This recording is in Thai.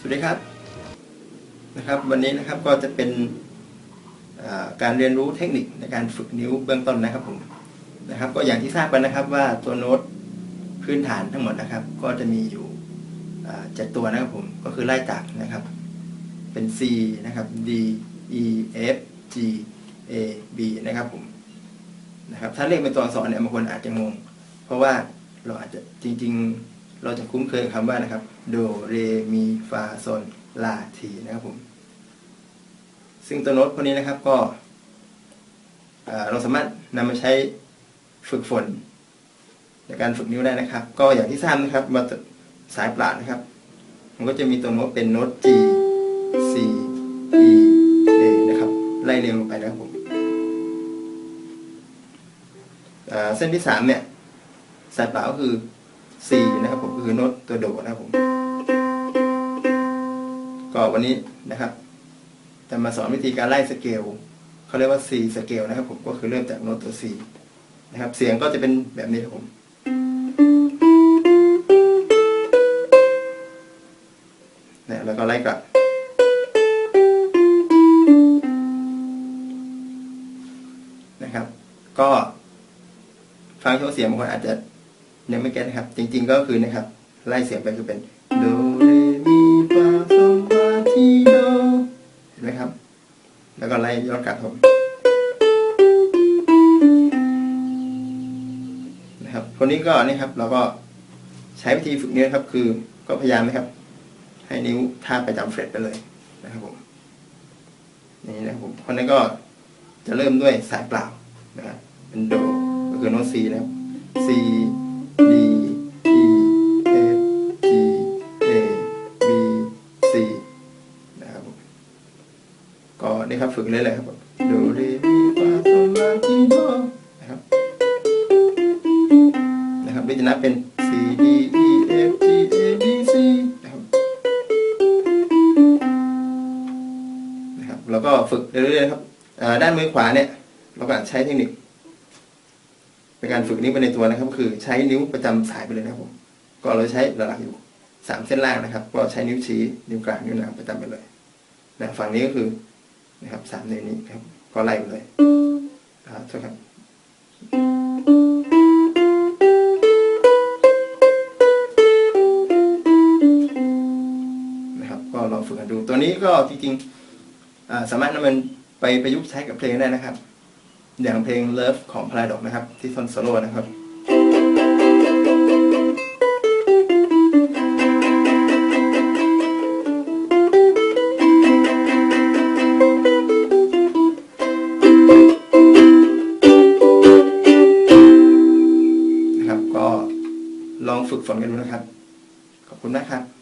สวัสดีครับนะครับวันนี้นะครับก็จะเป็นการเรียนรู้เทคนิคในการฝึกนิ้วเบื้องต้นนะครับผมนะครับก็อย่างที่ทราบกันนะครับว่าตัวโน้ตพื้นฐานทั้งหมดนะครับ ก็จะมีอยู่เจ็ดตัวนะครับผมก็คือไล่จากนะครับ เป็น C นะครับ D E F G A B นะครับผมนะครับถ้าเลขเป็นตัวอักษรเนี่ยบางคนอาจจะงง เพราะว่าเราอาจจะจริง ๆ เราจะคุ้นเคยคำว่านะครับ โดเรมีฟาโซลลาทีนะครับผม ซึ่งตัวโน้ตพวกนี้นะครับก็เราสามารถนำมาใช้ฝึกฝน ในการฝึกนิ้วได้นะครับ ก็อย่างที่ทราบนะครับมาสายปล่านะครับ มันก็จะมีตัวโน้ตเป็นโน้ต G C E A นะครับ ไล่เรียงลงไปนะครับผมเอ่อเส้นที่สามเนี่ย สายเปล่าก็คือ C นะครับผมก็คือโน้ตตัวโดดนะครับผม ก็วันนี้นะครับ จะมาสอนวิธีการไล่สเกลเขาเรียกว่า C สเกลนะครับผมก็คือเริ่มจากโน้ตตัว C นะครับ เสียงก็จะเป็นแบบนี้ครับผมนี่ยแล้วก็ไล่กลับ นะครับ ก็ฟังโชว์เสียงบางคนอาจจะ ยังไม่เก็ตนะครับ จริง ๆ ก็คือนะครับ ไล่เสียงไปคือเป็นโดเรมีฟาโซลาทีโดเห็นไหมครับ แล้วก็ไล่ย้อนกลับผมนะครับคนนี้ก็นี่ครับ เราก็ใช้วิธีฝึกนี้นะครับ คือก็พยายามนะครับ ให้นิ้วท่าบไปตาเฟรตไปเลยนะครับผมนี่นะครับผมคนนั้นก็จะเริ่มด้วยสายเปล่านะครับเป็นโดก็คือโน้ต C นะครับ C D E F G A B C นะครับก็นี่ครับฝึกเรื่อยๆครับโดเรมีฟาโซลาทีโดนะครับนะครับวิธีนับเป็น C D E F G A B C นะครับนะครับแล้วก็ฝึกเรื่อยๆครับด้านมือขวาเนี่ยเราก็ใช้เทคนิค เป็นการฝึกนิ้วไปในตัวนะครับ คือใช้นิ้วประจำสายไปเลยนะครับผมก็เราใช้หลักๆอยู่สามเส้นล่างนะครับ ก็ใช้นิ้วชี้นิ้วกลางนิ้วนางประจำไปเลยนะฝั่งนี้ก็คือนะครับสามนิ้วนี้ครับ ก็ไล่ไปเลยนะครับโทษครับนะครับก็ลองฝึกกันดู ตัวนี้ก็จริงๆสามารถนำมันไปประยุกต์ใช้กับเพลงได้นะครับ อย่างเพลง Love ของ Paradox นะครับ ที่ท่อนโซโล่นะครับนะครับ ก็ลองฝึกฝนกันดูนะครับ ขอบคุณมากครับ